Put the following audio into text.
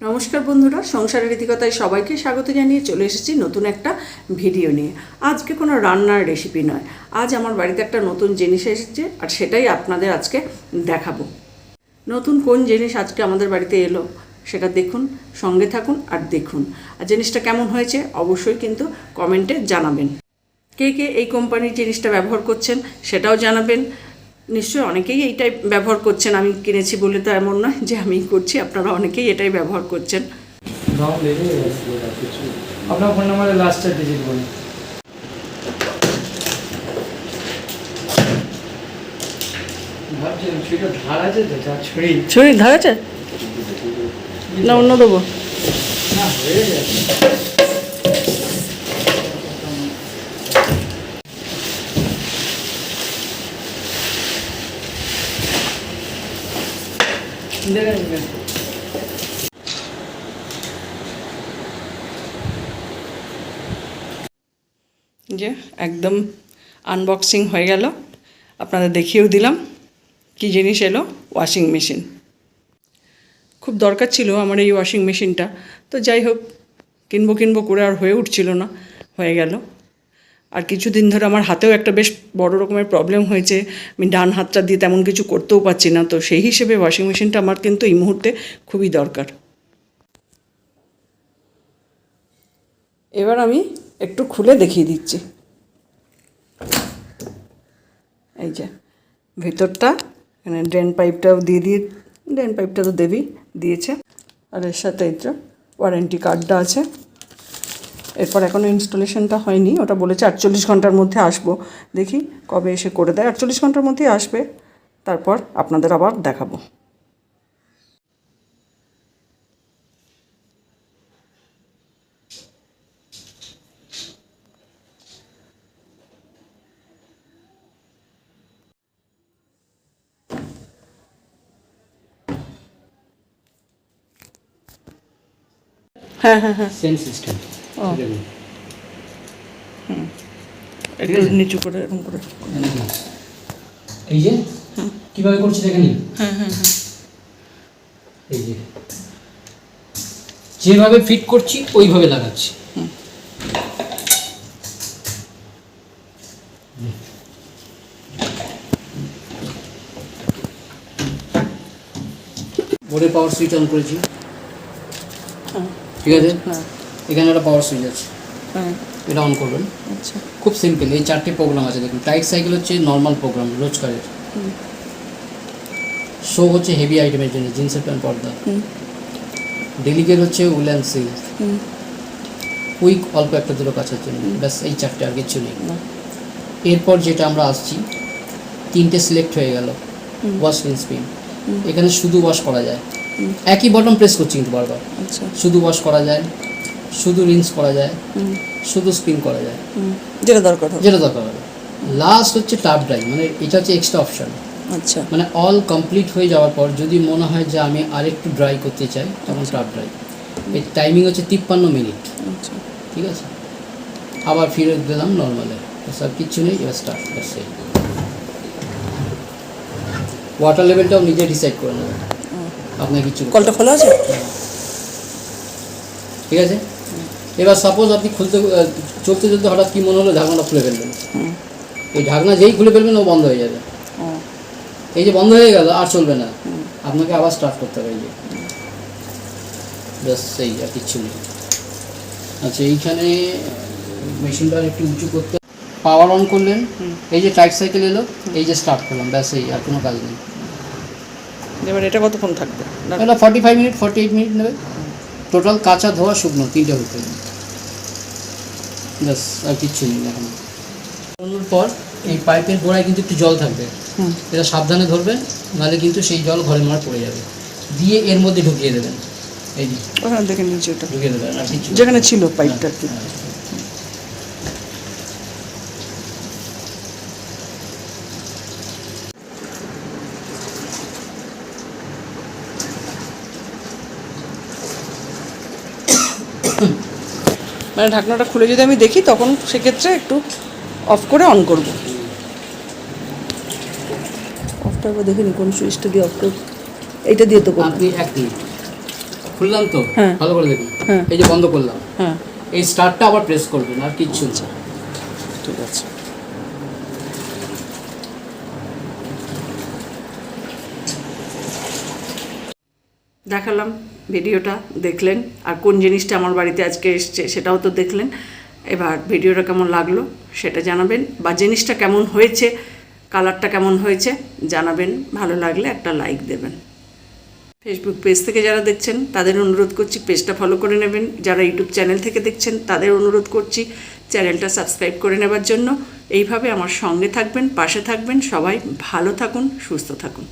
নমস্কার বন্ধুরা, সংসারের রীতিকতায় সবাইকে স্বাগত জানিয়ে চলে এসেছি নতুন একটা ভিডিও নিয়ে। আজকে কোনো রান্নার রেসিপি নয়। আজ আমার বাড়িতে একটা নতুন জিনিস এসেছে আর সেটাই আপনাদের আজকে দেখাবো। নতুন কোন জিনিস আজকে আমাদের বাড়িতে এলো সেটা দেখুন, সঙ্গে থাকুন আর দেখুন। আর জিনিসটা কেমন হয়েছে অবশ্যই কিন্তু কমেন্টে জানাবেন। কে কে এই কোম্পানির জিনিসটা ব্যবহার করছেন সেটাও জানাবেন। নিশ্চয়ই অনেকেই এইটাই ব্যবহার করছেন আমি কিনেছি বলে তো এমন নয় যে আমি করছি আপনারা অনেকেই এটাই ব্যবহার করছেন। আপনার ফোন নাম্বারে ডিজিট বলুন। আছে না অন্য দেবো। যে একদম আনবক্সিং হয়ে গেল। আপনাদের দেখিয়েও দিলাম কি জিনিস এলো ওয়াশিং মেশিন খুব দরকার ছিল আমার এই ওয়াশিং মেশিনটা তো যাই হোক, কিনবো কিনবো করে আর হয়ে উঠছিল না, হয়ে গেল। আর কিছুদিন ধরে আমার হাতেও একটা বেশ বড় রকমের প্রবলেম হয়েছে। আমি ডান হাতটা দিয়ে তেমন কিছু করতেও পারছি না, তো সেই হিসেবে ওয়াশিং মেশিনটা আমার কিন্তু এই মুহূর্তে খুবই দরকার। এবার আমি একটু খুলে দেখিয়ে দিচ্ছি। এই যে, ভেতরটা, এখানে ড্রেন পাইপটাও দিয়ে দিয়ে ড্রেন পাইপটা তো দেবী দিয়েছে। আর এর সাথে এই ওয়ারেন্টি কার্ডটা আছে। এরপর এখনও ইনস্টলেশনটা হয়নি ওটা বলেছে আটচল্লিশ ঘণ্টার মধ্যে আসব। দেখি কবে এসে করে দেয়। আটচল্লিশ ঘণ্টার মধ্যেই আসবে। তারপর আপনাদের আবার দেখাবো। হ্যাঁ হ্যাঁ হ্যাঁ। সেন সিস্টেম ও। একটু নিচু করে এরকম করে। এই যে কীভাবে করছি দেখেন হ্যাঁ হ্যাঁ হ্যাঁ। এই যে যেভাবে ফিট করছি ওইভাবে লাগাচ্ছি। পাওয়ার সুইচ অন করেছি। ঠিক আছে? হ্যাঁ। এখানে একটা পাওয়ার সুইচ আছে। হ্যাঁ এটা অন করবেন। আচ্ছা। খুব সিম্পল এই চারটে প্রোগ্রাম আছে দেখুন। টাইট সাইকেল হচ্ছে নর্মাল প্রোগ্রাম রোজকারের। শো হচ্ছে হেভি আইটেমের জন্য জিন্সের প্যান্ট পর্দা। ডেলিকেট হচ্ছে উলেন সিল্ক কুইক অল্প একটা দুটো কাছের জন্য। ব্যাস এই চারটে আর কিছু নেই। এরপর যেটা আমরা আসছি তিনটে সিলেক্ট হয়ে গেল। ওয়াশ ফিন স্পিন এখানে শুধু ওয়াশ করা যায়। একই বটন প্রেস করছি কিন্তু বারবার। আচ্ছা। শুধু ওয়াশ করা যায়। শুধু রিন্স করা যায় শুধু স্পিন করা যায়। যেটা দরকার হবে। যেটা দরকার হবে। লাস্ট হচ্ছে টাপ ড্রাই মানে এটা হচ্ছে এক্সট্রা অপশন আচ্ছা। মানে অল কমপ্লিট হয়ে যাওয়ার পর যদি মনে হয় যে আমি আরেকটু ড্রাই করতে চাই তখন টাপ ড্রাই এর টাইমিং হচ্ছে তিপ্পান্ন মিনিট আচ্ছা। ঠিক আছে? আবার ফিরে দিলাম নর্মালে সব কিচ্ছু নেই এবার স্টার্ট সেই ওয়াটার লেভেলটাও নিজে ডিসাইড করে নেবেন। আপনার কিছু কলটা খোলা আছে? ঠিক আছে? এবার সাপোজ আপনি খুলতে চলতে চলতে হঠাৎ কি মনে হলো? ঢাকনাটা খুলে ফেলবেন এই ঢাকনা যেই খুলে ফেলবেন ও বন্ধ হয়ে যাবে। এই যে বন্ধ হয়ে গেল আর চলবে না। আপনাকে আবার স্টার্ট করতে হবে এই যে। ব্যাস সেই আর কিচ্ছু নেই। আচ্ছা এইখানে মেশিনটা একটু উঁচু করতে পাওয়ার অন করলেন। এই যে টাইট সাইকেল এলো এই যে স্টার্ট করলাম। ব্যাস এই আর কোনো কাজ নেই। এবার এটা কতক্ষণ থাকবে? না এটা forty five minute forty eight minute নেবে। টোটাল কাঁচা ধোয়া শুকনো তিনটে হতে ব্যাস আর কিচ্ছু নেই এখন। করানোর পর এই পাইপের গোড়ায় কিন্তু একটু জল থাকবে। হুম। এটা সাবধানে ধরবেন নাহলে কিন্তু সেই জল ঘরের মার পড়ে যাবে। দিয়ে এর মধ্যে ঢুকিয়ে দেবেন। এই যে ওখানে দেখে নিচে ওটা। ঢুকিয়ে দেবেন আর কিছু যেখানে ছিল পাইপটা কি। মানে ঢাকনাটা খুলে যদি আমি দেখি তখন সেক্ষেত্রে একটু অফ করে অন করব। অফটা দেখে নি কোন সুইচটা দিয়ে অফ করব। এইটা দিয়ে তো করব। আপনি এক মিনিট। খুললাম তো? হ্যাঁ। ভালো করে দেখুন। হ্যাঁ। এই যে বন্ধ করলাম। হ্যাঁ। এই স্টার্টটা আবার প্রেস করবেন আর কিচ্ছু না। ঠিক আছে। দেখালাম। ভিডিওটা দেখলেন আর কোন জিনিসটা আমার বাড়িতে আজকে এসছে সেটাও তো দেখলেন। এবার ভিডিওটা কেমন লাগল সেটা জানাবেন বা জিনিসটা কেমন হয়েছে, কালারটা কেমন হয়েছে জানাবেন। ভালো লাগলে একটা লাইক দেবেন। ফেসবুক পেজ থেকে যারা দেখছেন, তাদের অনুরোধ করছি পেজটা ফলো করে নেবেন। যারা ইউটিউব চ্যানেল থেকে দেখছেন, তাদের অনুরোধ করছি চ্যানেলটা সাবস্ক্রাইব করে নেবার জন্য। এইভাবে আমার সঙ্গে থাকবেন, পাশে থাকবেন। সবাই ভালো থাকুন, সুস্থ থাকুন।